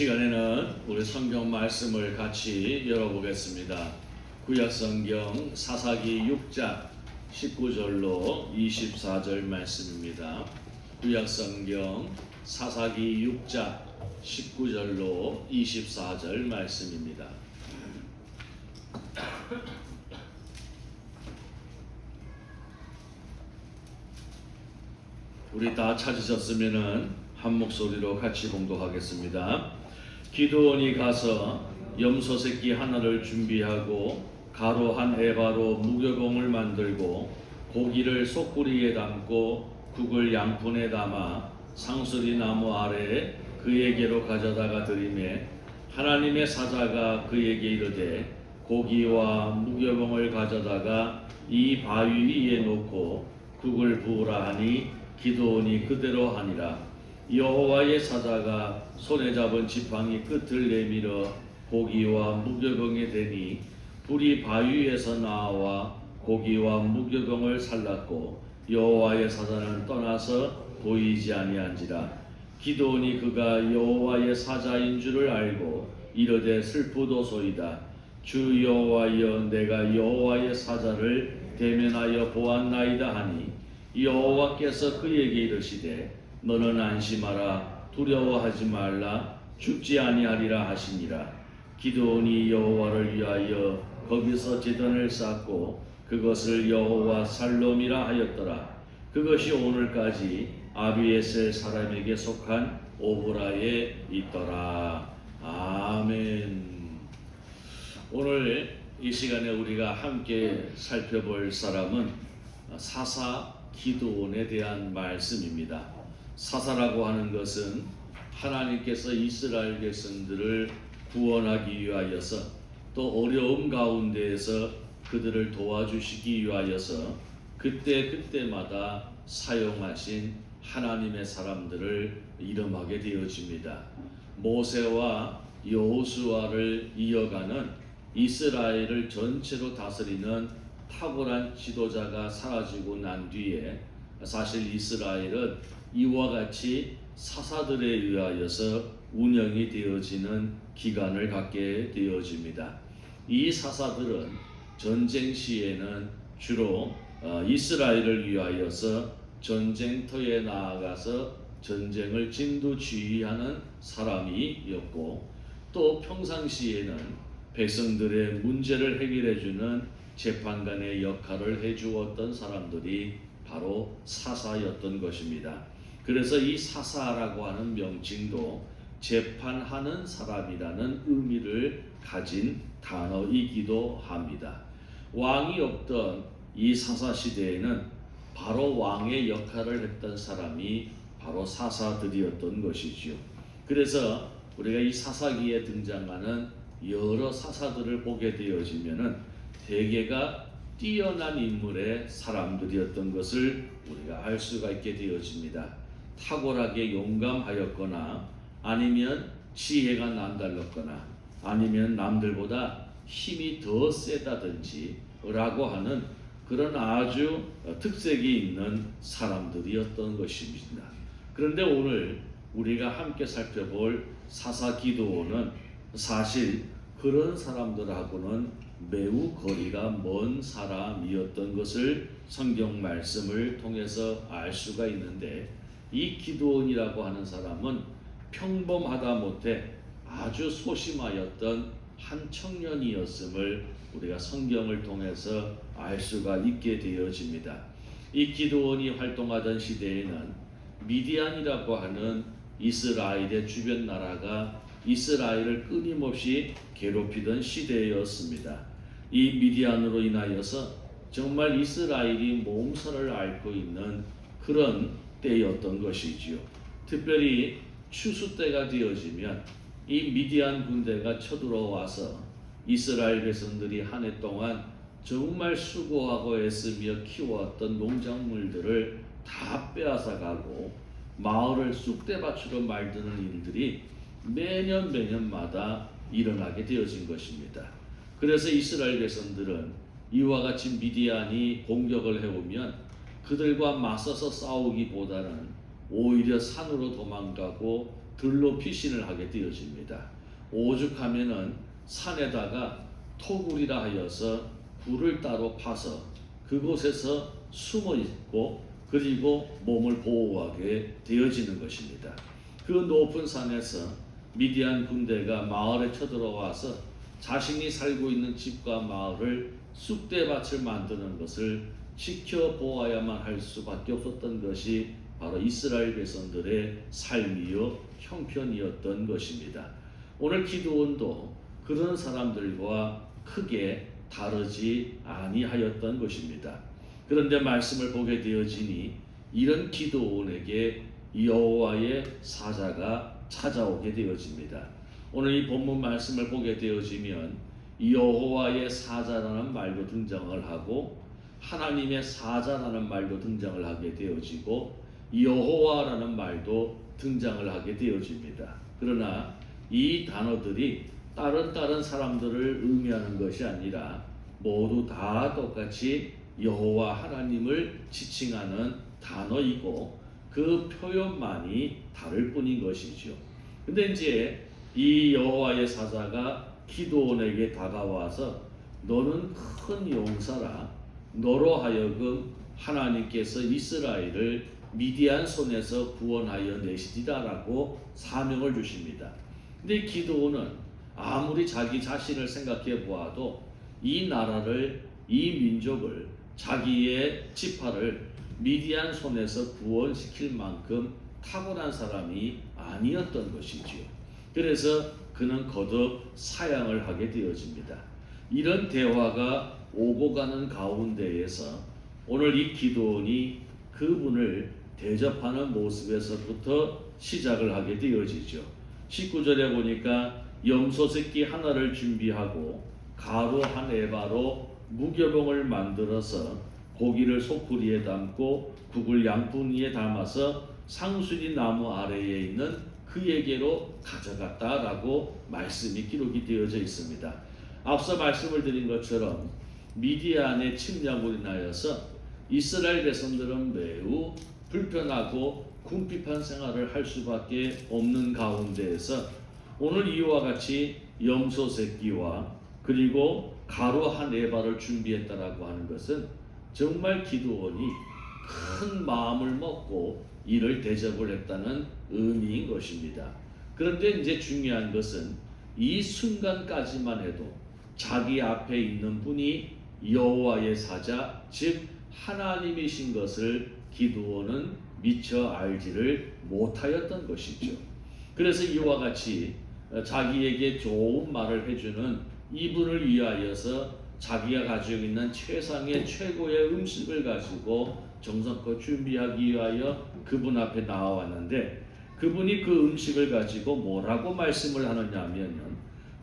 시간에는 우리 성경 말씀을 같이 열어보겠습니다. 구약 성경 사사기 6장 19절로 24절 말씀입니다. 구약 성경 사사기 6장 19절로 24절 말씀입니다. 우리 다 찾으셨으면은 한 목소리로 같이 봉독하겠습니다. 기도원이 가서 염소 새끼 하나를 준비하고 가루 한 에바로 무교봉을 만들고 고기를 속구리에 담고 국을 양푼에 담아 상수리 나무 아래에 그에게로 가져다가 드리매 하나님의 사자가 그에게 이르되 고기와 무교봉을 가져다가 이 바위 위에 놓고 국을 부으라 하니 기도원이 그대로 하니라 여호와의 사자가 손에 잡은 지팡이 끝을 내밀어 고기와 무교병에 대니 불이 바위에서 나와 고기와 무교병을 살랐고 여호와의 사자는 떠나서 보이지 아니한지라. 기도원이 그가 여호와의 사자인 줄을 알고 이르되 슬프도소이다. 주 여호와여 내가 여호와의 사자를 대면하여 보았나이다 하니 여호와께서 그에게 이르시되 너는 안심하라. 두려워하지 말라. 죽지 아니하리라 하시니라. 기도원이 여호와를 위하여 거기서 제단을 쌓고 그것을 여호와 살롬이라 하였더라. 그것이 오늘까지 아비에셀 사람에게 속한 오브라에 있더라. 아멘. 오늘 이 시간에 우리가 함께 살펴볼 사람은 사사 기도원에 대한 말씀입니다. 사사라고 하는 것은 하나님께서 이스라엘 백성들을 구원하기 위하여서 또 어려움 가운데에서 그들을 도와주시기 위하여서 그때 그때마다 사용하신 하나님의 사람들을 이름하게 되어집니다. 모세와 여호수아를 이어가는 이스라엘을 전체로 다스리는 탁월한 지도자가 사라지고 난 뒤에 사실 이스라엘은 이와 같이 사사들에 의하여서 운영이 되어지는 기간을 갖게 되어집니다. 이 사사들은 전쟁 시에는 주로 어, 이스라엘을 위하여서 전쟁터에 나아가서 전쟁을 진두지휘하는 사람이었고 또 평상시에는 백성들의 문제를 해결해 주는 재판관의 역할을 해 주었던 사람들이 바로 사사였던 것입니다. 그래서 이 사사라고 하는 명칭도 재판하는 사람이라는 의미를 가진 단어이기도 합니다. 왕이 없던 이 사사 시대에는 바로 왕의 역할을 했던 사람이 바로 사사들이었던 것이지요. 그래서 우리가 이 사사기에 등장하는 여러 사사들을 보게 되어지면은 대개가 뛰어난 인물의 사람들이었던 것을 우리가 알 수가 있게 되어집니다. 탁월하게 용감하였거나 아니면 지혜가 남달랐거나 아니면 남들보다 힘이 더 세다든지 라고 하는 그런 아주 특색이 있는 사람들이었던 것입니다. 그런데 오늘 우리가 함께 살펴볼 사사 기도원은 사실 그런 사람들하고는 매우 거리가 먼 사람이었던 것을 성경 말씀을 통해서 알 수가 있는데 이 기도원이라고 하는 사람은 평범하다 못해 아주 소심하였던 한 청년이었음을 우리가 성경을 통해서 알 수가 있게 되어집니다. 이 기도원이 활동하던 시대에는 미디안이라고 하는 이스라엘의 주변 나라가 이스라엘을 끊임없이 괴롭히던 시대였습니다. 이 미디안으로 인하여서 정말 이스라엘이 몸살을 앓고 있는 그런 때였던 것이지요. 특별히 추수 때가 되어지면 이 미디안 군대가 쳐들어와서 이스라엘 백성들이 한 해 동안 정말 수고하고 애쓰며 키워왔던 농작물들을 다 빼앗아 가고 마을을 쑥대밭으로 말드는 일들이 매년 매년마다 일어나게 되어진 것입니다. 그래서 이스라엘 백성들은 이와 같이 미디안이 공격을 해오면 그들과 맞서서 싸우기보다는 오히려 산으로 도망가고 들로 피신을 하게 되어집니다. 오죽하면은 산에다가 토굴이라 하여서 굴을 따로 파서 그곳에서 숨어 있고 그리고 몸을 보호하게 되어지는 것입니다. 그 높은 산에서 미디안 군대가 마을에 쳐들어와서 자신이 살고 있는 집과 마을을 쑥대밭을 만드는 것을 지켜보아야만 할 수밖에 없었던 것이 바로 이스라엘 백성들의 삶이요 형편이었던 것입니다. 오늘 기도원도 그런 사람들과 크게 다르지 아니하였던 것입니다. 그런데 말씀을 보게 되어지니 이런 기도원에게 여호와의 사자가 찾아오게 되어집니다. 오늘 이 본문 말씀을 보게 되어지면 여호와의 사자라는 말도 등장을 하고 하나님의 사자라는 말도 등장을 하게 되어지고 여호와라는 말도 등장을 하게 되어집니다. 그러나 이 단어들이 다른 다른 사람들을 의미하는 것이 아니라 모두 다 똑같이 여호와 하나님을 지칭하는 단어이고 그 표현만이 다를 뿐인 것이죠. 근데 이제 이 여호와의 사자가 기도원에게 다가와서 너는 큰 용사라 너로 하여금 하나님께서 이스라엘을 미디안 손에서 구원하여 내시리다라고 사명을 주십니다. 근데 기도원은 아무리 자기 자신을 생각해 보아도 이 나라를 이 민족을 자기의 지파를 미디안 손에서 구원시킬 만큼 탁월한 사람이 아니었던 것이지요. 그래서 그는 거듭 사양을 하게 되어집니다. 이런 대화가 오고 가는 가운데에서 오늘 이 기도원이 그분을 대접하는 모습에서부터 시작을 하게 되어지죠. 19절에 보니까 염소 새끼 하나를 준비하고 가루 한 에바로 무교봉을 만들어서 고기를 소쿠리에 담고 국을 양푼 위에 담아서 상수리 나무 아래에 있는 그에게로 가져갔다라고 말씀이 기록이 되어져 있습니다. 앞서 말씀을 드린 것처럼 미디안의 침략으로 인하여서 이스라엘 백성들은 매우 불편하고 궁핍한 생활을 할 수밖에 없는 가운데에서 오늘 이와 같이 염소 새끼와 그리고 가루 한 에바를 준비했다라고 하는 것은 정말 기도원이 큰 마음을 먹고 이를 대접을 했다는 의미인 것입니다. 그런데 이제 중요한 것은 이 순간까지만 해도 자기 앞에 있는 분이 여호와의 사자 즉 하나님이신 것을 기도원은 미처 알지를 못하였던 것이죠. 그래서 이와 같이 자기에게 좋은 말을 해주는 이분을 위하여서 자기가 가지고 있는 최상의 최고의 음식을 가지고 정성껏 준비하기 위하여 그분 앞에 나와왔는데 그분이 그 음식을 가지고 뭐라고 말씀을 하느냐 하면요.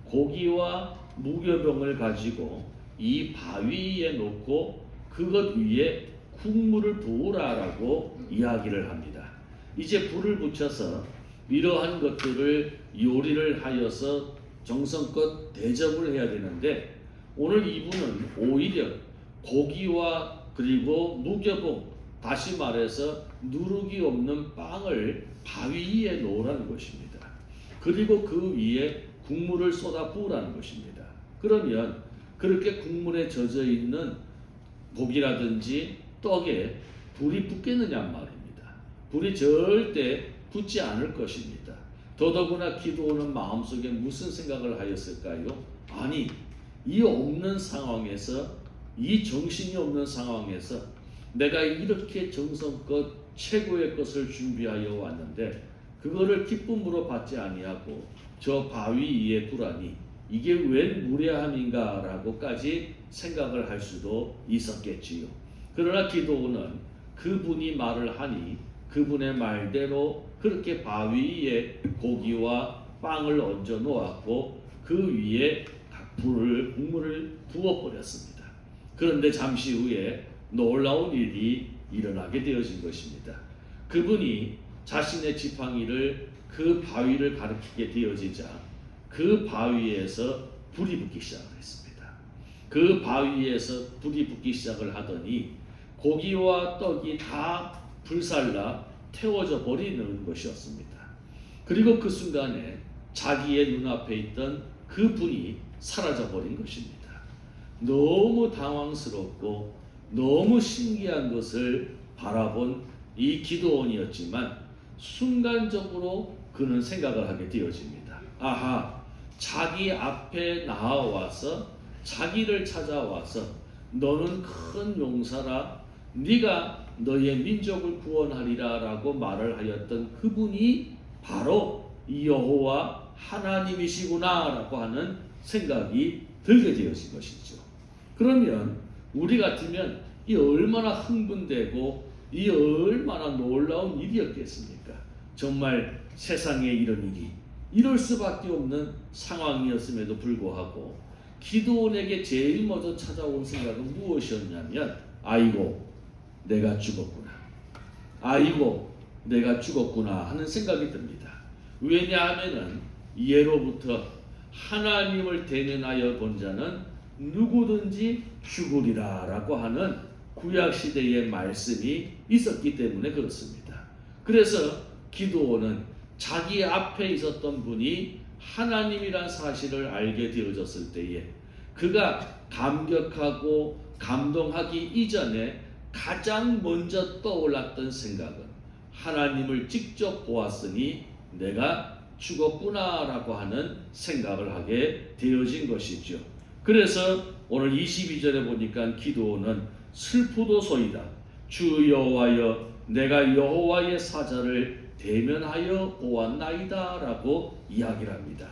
고기와 무교병을 가지고 이 바위 위에 놓고 그것 위에 국물을 부으라라고 이야기를 합니다. 이제 불을 붙여서 이러한 것들을 요리를 하여서 정성껏 대접을 해야 되는데 오늘 이분은 오히려 고기와 그리고 무교봉 다시 말해서 누룩이 없는 빵을 바위 위에 놓으라는 것입니다. 그리고 그 위에 국물을 쏟아 부으라는 것입니다. 그러면 그렇게 국물에 젖어 있는 고기라든지 떡에 불이 붙겠느냐 말입니다. 불이 절대 붙지 않을 것입니다. 더더구나 기도하는 마음속에 무슨 생각을 하였을까요? 아니, 이 없는 상황에서 이 정신이 없는 상황에서 내가 이렇게 정성껏 최고의 것을 준비하여 왔는데 그거를 기쁨으로 받지 아니하고 저 바위 위에 두라니 이게 웬 무례함인가라고까지 생각을 할 수도 있었겠지요. 그러나 기도는 그분이 말을 하니 그분의 말대로 그렇게 바위 위에 고기와 빵을 얹어 놓았고 그 위에 불을 국물을 부어 버렸습니다. 그런데 잠시 후에 놀라운 일이 일어나게 되어진 것입니다. 그분이 자신의 지팡이를 그 바위를 가리키게 되어지자 그 바위에서 불이 붙기 시작을 했습니다. 그 바위에서 불이 붙기 시작을 하더니 고기와 떡이 다 불살라 태워져 버리는 것이었습니다. 그리고 그 순간에 자기의 눈앞에 있던 그 분이 사라져 버린 것입니다. 너무 당황스럽고 너무 신기한 것을 바라본 이 기도원이었지만 순간적으로 그는 생각을 하게 되어집니다. 아하, 자기 앞에 나와서 자기를 찾아와서 너는 큰 용사라 네가 너의 민족을 구원하리라라고 말을 하였던 그분이 바로 여호와 하나님이시구나라고 하는 생각이 들게 되어진 것이죠. 그러면 우리 같으면 이 얼마나 흥분되고 이 얼마나 놀라운 일이었겠습니까? 정말 세상에 이런 일이 이럴 수밖에 없는 상황이었음에도 불구하고 기도원에게 제일 먼저 찾아온 생각은 무엇이었냐면 아이고 내가 죽었구나. 아이고 내가 죽었구나 하는 생각이 듭니다. 왜냐하면은 예로부터 하나님을 대면하여 본 자는 누구든지 죽으리라라고 하는 구약 시대의 말씀이 있었기 때문에 그렇습니다. 그래서 기도원은 자기 앞에 있었던 분이 하나님이란 사실을 알게 되어졌을 때에 그가 감격하고 감동하기 이전에 가장 먼저 떠올랐던 생각은 하나님을 직접 보았으니 내가 죽었구나라고 하는 생각을 하게 되어진 것이죠. 그래서 오늘 22절에 보니까 기도는 슬프도소이다. 주 여호와여 내가 여호와의 사자를 대면하여 보았나이다라고 이야기를 합니다.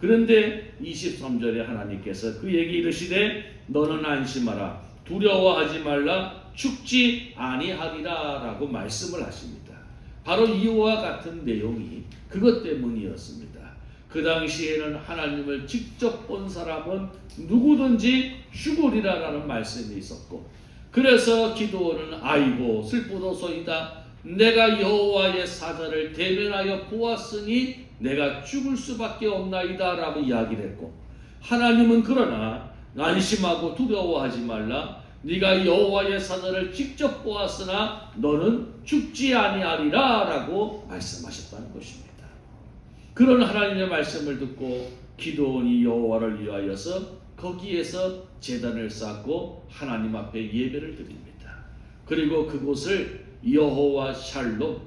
그런데 23절에 하나님께서 그에게 이르시되 너는 안심하라 두려워하지 말라 죽지 아니하리라라고 말씀을 하십니다. 바로 이와 같은 내용이 그것 때문이었습니다. 그 당시에는 하나님을 직접 본 사람은 누구든지 죽으리라라는 말씀이 있었고 그래서 기도원은 아이고 슬프도소이다 내가 여호와의 사자를 대면하여 보았으니 내가 죽을 수밖에 없나이다 라고 이야기를 했고 하나님은 그러나 안심하고 두려워하지 말라 네가 여호와의 사자를 직접 보았으나 너는 죽지 아니하리라 라고 말씀하셨다는 것입니다. 그런 하나님의 말씀을 듣고 기도원이 여호와를 위하여서 거기에서 제단을 쌓고 하나님 앞에 예배를 드립니다. 그리고 그곳을 여호와 샬롬,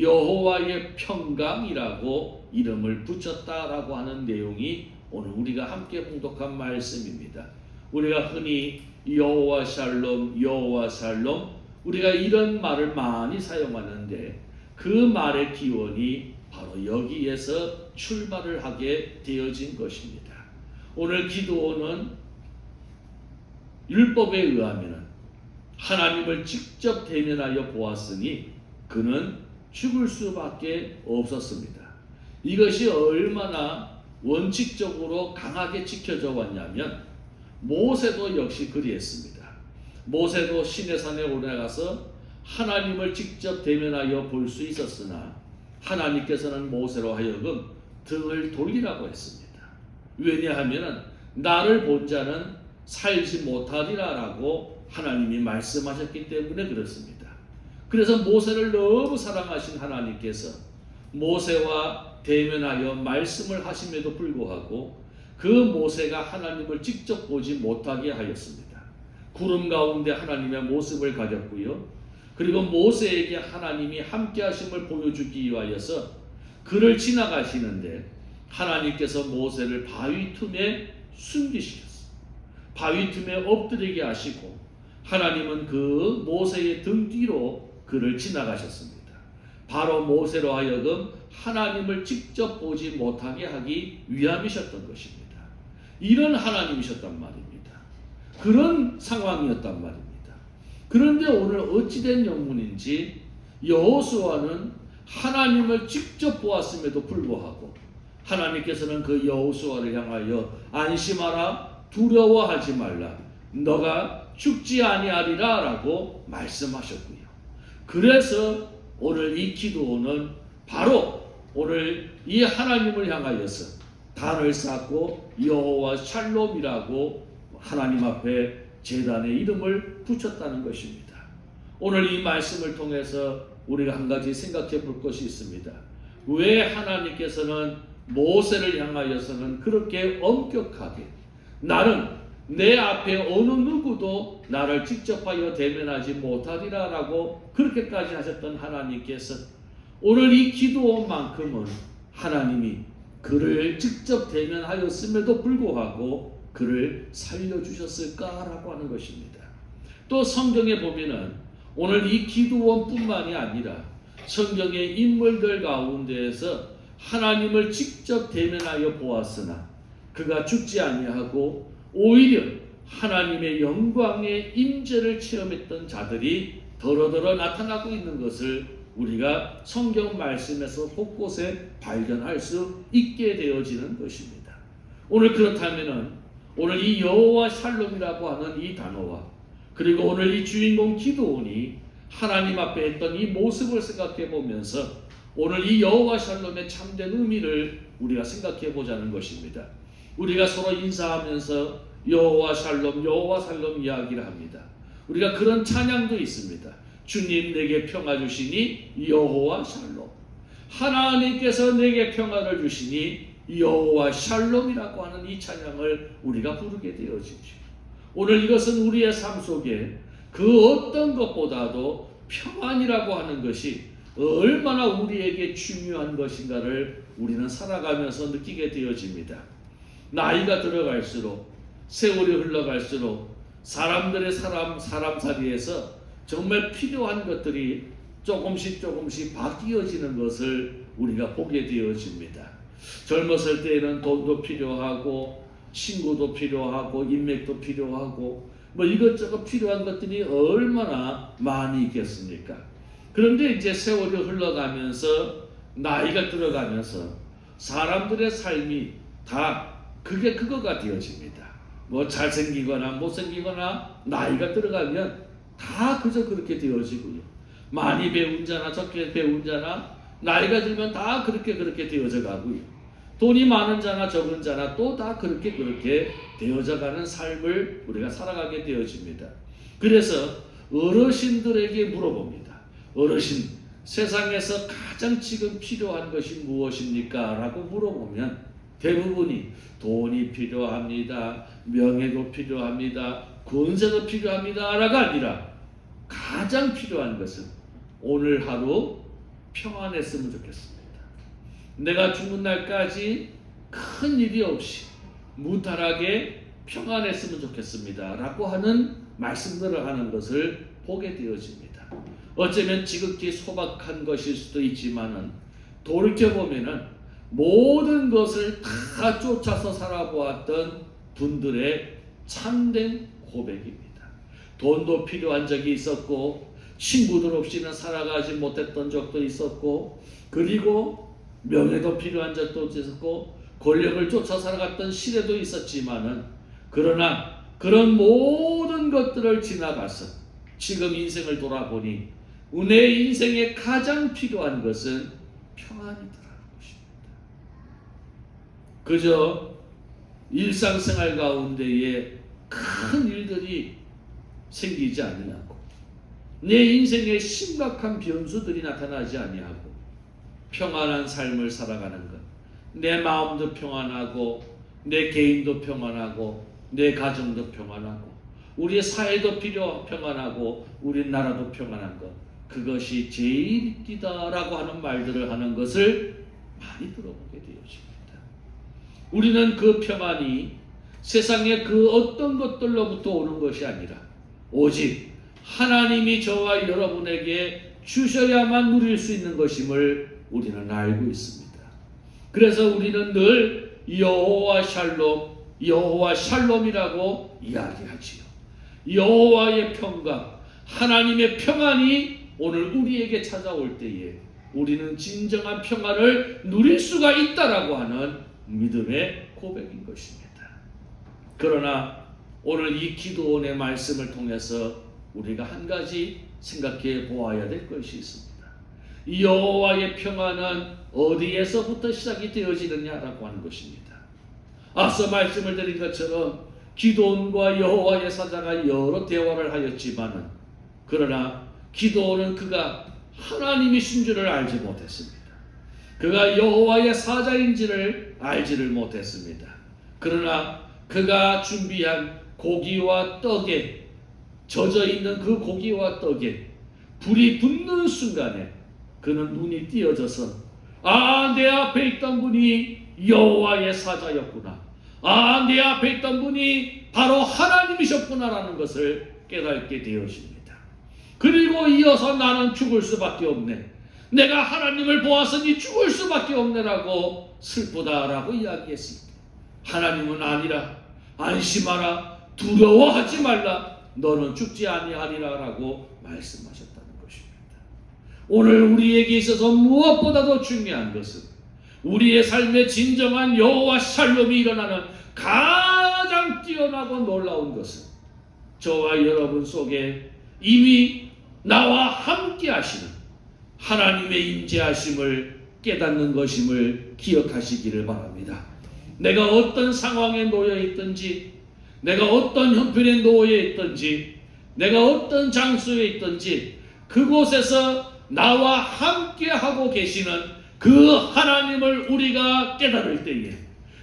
여호와의 평강이라고 이름을 붙였다라고 하는 내용이 오늘 우리가 함께 봉독한 말씀입니다. 우리가 흔히 여호와 샬롬, 여호와 샬롬 우리가 이런 말을 많이 사용하는데 그 말의 기원이 바로 여기에서 출발을 하게 되어진 것입니다. 오늘 기도는 율법에 의하면 하나님을 직접 대면하여 보았으니 그는 죽을 수밖에 없었습니다. 이것이 얼마나 원칙적으로 강하게 지켜져 왔냐면 모세도 역시 그리했습니다. 모세도 시내산에 올라가서 하나님을 직접 대면하여 볼 수 있었으나 하나님께서는 모세로 하여금 등을 돌리라고 했습니다. 왜냐하면 나를 본 자는 살지 못하리라라고 하나님이 말씀하셨기 때문에 그렇습니다. 그래서 모세를 너무 사랑하신 하나님께서 모세와 대면하여 말씀을 하심에도 불구하고 그 모세가 하나님을 직접 보지 못하게 하였습니다. 구름 가운데 하나님의 모습을 가졌고요. 그리고 모세에게 하나님이 함께 하심을 보여주기 위하여서 그를 지나가시는데 하나님께서 모세를 바위 틈에 숨기시켰어요. 바위 틈에 엎드리게 하시고 하나님은 그 모세의 등 뒤로 그를 지나가셨습니다. 바로 모세로 하여금 하나님을 직접 보지 못하게 하기 위함이셨던 것입니다. 이런 하나님이셨단 말입니다. 그런 상황이었단 말입니다. 그런데 오늘 어찌된 영문인지 여호수아는 하나님을 직접 보았음에도 불구하고 하나님께서는 그 여호수아를 향하여 안심하라 두려워하지 말라 너가 죽지 아니하리라라고 말씀하셨고요. 그래서 오늘 이 기도는 바로 오늘 이 하나님을 향하여서 단을 쌓고 여호와 샬롬이라고 하나님 앞에 제단의 이름을 붙였다는 것입니다. 오늘 이 말씀을 통해서 우리가 한 가지 생각해 볼 것이 있습니다. 왜 하나님께서는 모세를 향하여서는 그렇게 엄격하게 나는 내 앞에 어느 누구도 나를 직접하여 대면하지 못하리라라고 그렇게까지 하셨던 하나님께서 오늘 이 기도원만큼은 하나님이 그를 직접 대면하였음에도 불구하고 그를 살려주셨을까라고 하는 것입니다. 또 성경에 보면은 오늘 이 기도원뿐만이 아니라 성경의 인물들 가운데에서 하나님을 직접 대면하여 보았으나 그가 죽지 아니하고 오히려 하나님의 영광의 임재를 체험했던 자들이 더러더러 나타나고 있는 것을 우리가 성경 말씀에서 곳곳에 발견할 수 있게 되어지는 것입니다. 오늘 그렇다면은 오늘 이 여호와 샬롬이라고 하는 이 단어와 그리고 오늘 이 주인공 기도원이 하나님 앞에 했던 이 모습을 생각해 보면서 오늘 이 여호와 샬롬의 참된 의미를 우리가 생각해 보자는 것입니다. 우리가 서로 인사하면서 여호와 샬롬, 여호와 샬롬 이야기를 합니다. 우리가 그런 찬양도 있습니다. 주님 내게 평화 주시니 여호와 샬롬. 하나님께서 내게 평화를 주시니 여호와 샬롬이라고 하는 이 찬양을 우리가 부르게 되어지죠. 오늘 이것은 우리의 삶 속에 그 어떤 것보다도 평안이라고 하는 것이 얼마나 우리에게 중요한 것인가를 우리는 살아가면서 느끼게 되어집니다. 나이가 들어갈수록 세월이 흘러갈수록 사람들의 사람 사람살이에서 정말 필요한 것들이 조금씩 조금씩 바뀌어지는 것을 우리가 보게 되어집니다. 젊었을 때에는 돈도 필요하고 친구도 필요하고 인맥도 필요하고 뭐 이것저것 필요한 것들이 얼마나 많이 있겠습니까? 그런데 이제 세월이 흘러가면서 나이가 들어가면서 사람들의 삶이 다 그게 그거가 되어집니다. 뭐 잘생기거나 못생기거나 나이가 들어가면 다 그저 그렇게 되어지고요. 많이 배운 자나 적게 배운 자나 나이가 들면 다 그렇게 그렇게 되어져 가고요. 돈이 많은 자나 적은 자나 또 다 그렇게 그렇게 되어져 가는 삶을 우리가 살아가게 되어집니다. 그래서 어르신들에게 물어봅니다. 어르신, 세상에서 가장 지금 필요한 것이 무엇입니까? 라고 물어보면 대부분이 돈이 필요합니다. 명예도 필요합니다. 권세도 필요합니다. 라가 아니라 가장 필요한 것은 오늘 하루 평안했으면 좋겠습니다. 내가 죽는 날까지 큰 일이 없이 무탈하게 평안했으면 좋겠습니다. 라고 하는 말씀들을 하는 것을 보게 되어집니다. 어쩌면 지극히 소박한 것일 수도 있지만은 돌이켜보면은 모든 것을 다 쫓아서 살아보았던 분들의 참된 고백입니다. 돈도 필요한 적이 있었고, 친구들 없이는 살아가지 못했던 적도 있었고, 그리고 명예도 필요한 적도 있었고, 권력을 쫓아 살아갔던 시대도 있었지만은, 그러나 그런 모든 것들을 지나가서 지금 인생을 돌아보니, 내 인생에 가장 필요한 것은 평안이더라는 것입니다. 그저 일상생활 가운데에 큰 일들이 생기지 아니하고 내 인생에 심각한 변수들이 나타나지 아니하고 평안한 삶을 살아가는 것. 내 마음도 평안하고 내 개인도 평안하고 내 가정도 평안하고 우리의 사회도 필요 평안하고 우리 나라도 평안한 것. 그것이 제일 이기다라고 하는 말들을 하는 것을 많이 되어집니다. 우리는 그 평안이 세상의 그 어떤 것들로부터 오는 것이 아니라 오직 하나님이 저와 여러분에게 주셔야만 누릴 수 있는 것임을 우리는 알고 있습니다. 그래서 우리는 늘 여호와 샬롬, 여호와 샬롬이라고 이야기하지요. 여호와의 평강, 하나님의 평안이 오늘 우리에게 찾아올 때에 우리는 진정한 평안을 누릴 수가 있다라고 하는 믿음의 고백인 것입니다. 그러나 오늘 이 기도원의 말씀을 통해서 우리가 한 가지 생각해 보아야 될 것이 있습니다. 이 여호와의 평안은 어디에서부터 시작이 되어지느냐라고 하는 것입니다. 앞서 말씀을 드린 것처럼 기도원과 여호와의 사자가 여러 대화를 하였지만은 그러나 기도원은 그가 하나님이신 줄을 알지 못했습니다. 그가 여호와의 사자인지를 알지를 못했습니다. 그러나 그가 준비한 고기와 떡에 젖어 있는 그 고기와 떡에 불이 붙는 순간에 그는 눈이 띄어져서 아 내 앞에 있던 분이 여호와의 사자였구나. 아 내 앞에 있던 분이 바로 하나님이셨구나라는 것을 깨닫게 되어집니다. 그리고 이어서 나는 죽을 수밖에 없네. 내가 하나님을 보았으니 죽을 수밖에 없네라고 슬프다라고 이야기했습니다. 하나님은 아니라 안심하라 두려워하지 말라 너는 죽지 아니하리라라고 말씀하셨다는 것입니다. 오늘 우리에게 있어서 무엇보다도 중요한 것은 우리의 삶의 진정한 여호와 샬롬이 일어나는 가장 뛰어나고 놀라운 것은 저와 여러분 속에 이미 나와 함께 하시는 하나님의 임재하심을 깨닫는 것임을 기억하시기를 바랍니다. 내가 어떤 상황에 놓여 있든지, 내가 어떤 형편에 놓여 있든지, 내가 어떤 장소에 있든지, 그곳에서 나와 함께 하고 계시는 그 하나님을 우리가 깨달을 때에,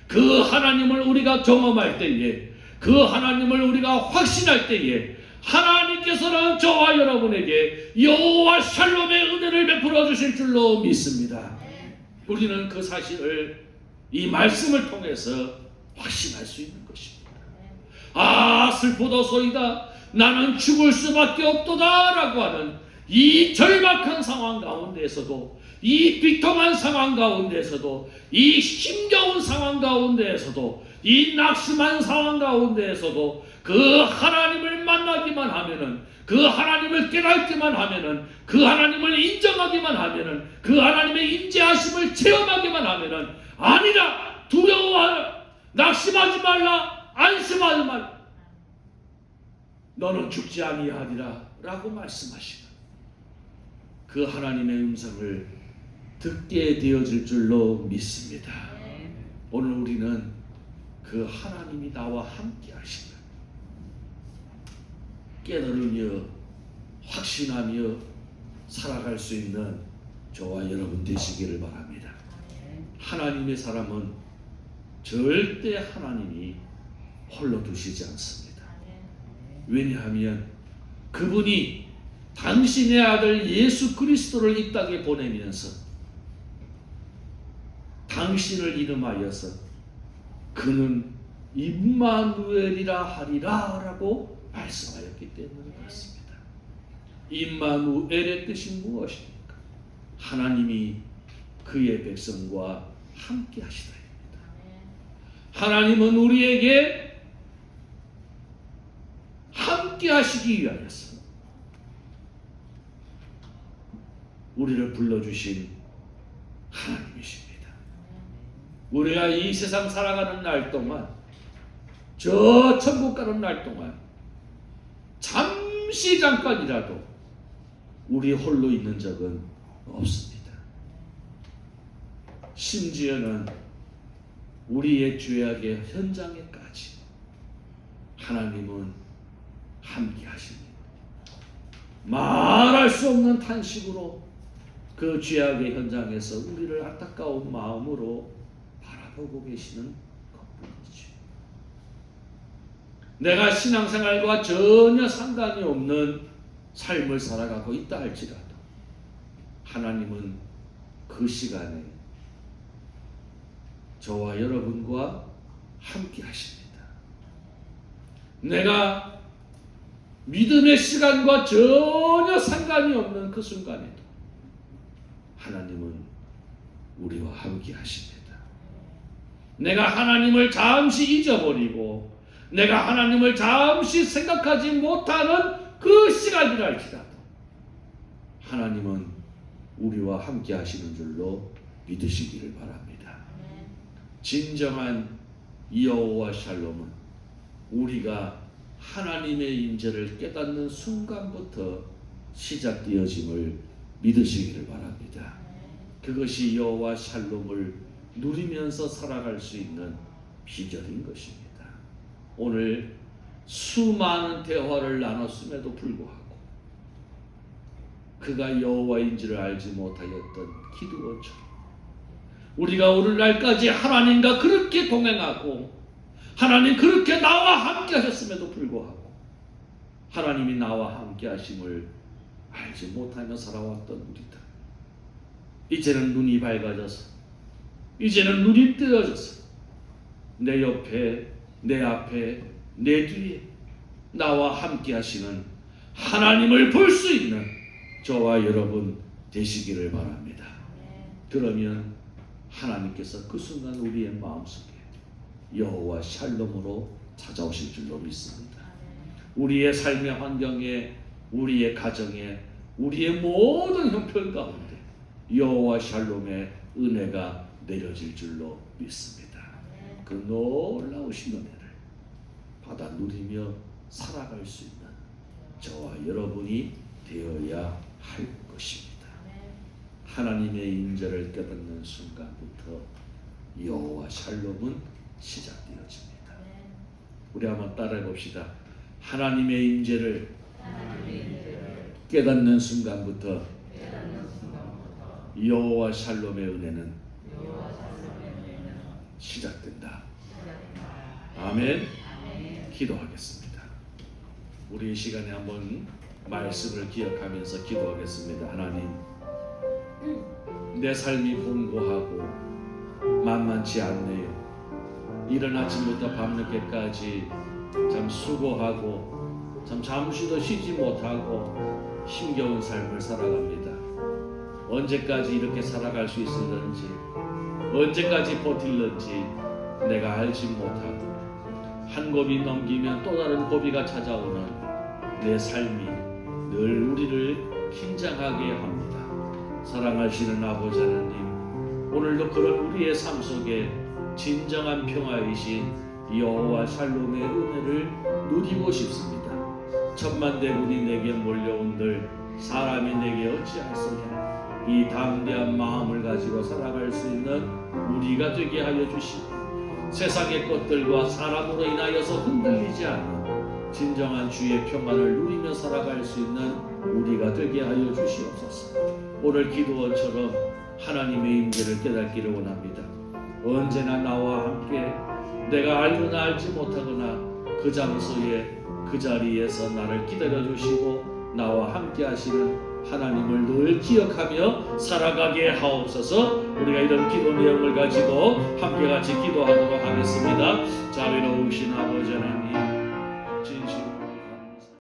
그 하나님을 우리가 경험할 때에, 그 하나님을 우리가 확신할 때에, 하나님께서는 저와 여러분에게 여호와 샬롬의 은혜를 베풀어 주실 줄로 믿습니다. 우리는 그 사실을 이 말씀을 통해서 확신할 수 있는 것입니다. 아 슬프도소이다 나는 죽을 수밖에 없도다라고 하는 이 절박한 상황 가운데에서도 이 비통한 상황 가운데에서도 이 힘겨운 상황 가운데에서도 이 낙심한 상황 가운데에서도 그 하나님을 만나기만 하면은 그 하나님을 깨닫기만 하면은 그 하나님을 인정하기만 하면은 그 하나님의 임재하심을 체험하기만 하면은 아니라 두려워하라 낙심하지 말라 안심하지 말라. 너는 죽지 아니하리라 라고 말씀하시고 그 하나님의 음성을 듣게 되어질 줄로 믿습니다. 오늘 우리는 그 하나님이 나와 함께 하시는 깨달으며 확신하며 살아갈 수 있는 저와 여러분 되시기를 바랍니다. 하나님의 사람은 절대 하나님이 홀로 두시지 않습니다. 왜냐하면 그분이 당신의 아들 예수 그리스도를 이 땅에 보내면서 당신을 이름하여서 그는 임마누엘이라 하리라라고 말씀하였기 때문에 그렇습니다. 임마누엘의 뜻이 무엇입니까? 하나님이 그의 백성과 함께 하시다입니다. 하나님은 우리에게 함께 하시기 위하여서 우리를 불러주신 하나님이십니다. 우리가 이 세상 살아가는 날 동안 저 천국 가는 날 동안 잠시 잠깐이라도 우리 홀로 있는 적은 없습니다. 심지어는 우리의 죄악의 현장에까지 하나님은 함께 하십니다. 말할 수 없는 탄식으로 그 죄악의 현장에서 우리를 안타까운 마음으로 바라보고 계시는 것뿐이죠. 내가 신앙생활과 전혀 상관이 없는 삶을 살아가고 있다 할지라도 하나님은 그 시간에 저와 여러분과 함께 하십니다. 내가 믿음의 시간과 전혀 상관이 없는 그 순간에도 하나님은 우리와 함께 하십니다. 내가 하나님을 잠시 잊어버리고 내가 하나님을 잠시 생각하지 못하는 그 시간이랄지라도 하나님은 우리와 함께 하시는 줄로 믿으시기를 바랍니다. 진정한 여호와 샬롬은 우리가 하나님의 임재를 깨닫는 순간부터 시작되어짐을 믿으시기를 바랍니다. 그것이 여호와 샬롬을 누리면서 살아갈 수 있는 비결인 것입니다. 오늘 수많은 대화를 나눴음에도 불구하고 그가 여호와인 지를 알지 못하였던 기드원처럼 우리가 오늘날까지 하나님과 그렇게 동행하고 하나님 그렇게 나와 함께 하셨음에도 불구하고 하나님이 나와 함께 하심을 알지 못하며 살아왔던 우리들 이제는 눈이 밝아져서 이제는 눈이 뜨어져서 내 옆에 내 앞에 내 뒤에 나와 함께 하시는 하나님을 볼 수 있는 저와 여러분 되시기를 바랍니다. 그러면 하나님께서 그 순간 우리의 마음속에 여호와 샬롬으로 찾아오실 줄로 믿습니다. 우리의 삶의 환경에 우리의 가정에 우리의 모든 형편 가운데 여호와 샬롬의 은혜가 내려질 줄로 믿습니다. 그 놀라우신 은혜를 받아 누리며 살아갈 수 있는 저와 여러분이 되어야 할 것입니다. 하나님의 인자를 깨닫는 순간부터 여호와 샬롬은 시작되어집니다. 우리 한번 따라해 봅시다. 하나님의 인재를 깨닫는 순간부터 여호와 샬롬의 은혜는 시작된다. 아멘. 기도하겠습니다. 우리 이 시간에 한번 말씀을 기억하면서 기도하겠습니다. 하나님, 내 삶이 공고하고 만만치 않네요. 이른 아침부터 밤늦게까지 참 수고하고 참 잠시도 쉬지 못하고 힘겨운 삶을 살아갑니다. 언제까지 이렇게 살아갈 수 있을는지, 언제까지 버틸는지 내가 알지 못하고 한 고비 넘기면 또 다른 고비가 찾아오는 내 삶이 늘 우리를 긴장하게 합니다. 사랑하시는 아버지 하나님, 오늘도 그런 우리의 삶 속에 진정한 평화이신 여호와 샬롬의 은혜를 누리고 싶습니다. 천만 대군이 내게 몰려온들 사람이 내게 어찌하소냐 이 담대한 마음을 가지고 살아갈 수 있는 우리가 되게 하여 주시고 세상의 것들과 사람으로 인하여서 흔들리지 않는 진정한 주의 평안을 누리며 살아갈 수 있는 우리가 되게 하여 주시옵소서. 오늘 기도원처럼 하나님의 임재를 깨닫기를 원합니다. 언제나 나와 함께 내가 알거나 알지 못하거나 그 장소에 그 자리에서 나를 기다려 주시고 나와 함께 하시는 하나님을 늘 기억하며 살아가게 하옵소서 우리가 이런 기도 내용을 가지고 함께 같이 기도하도록 하겠습니다. 자비로우신 아버지 하나님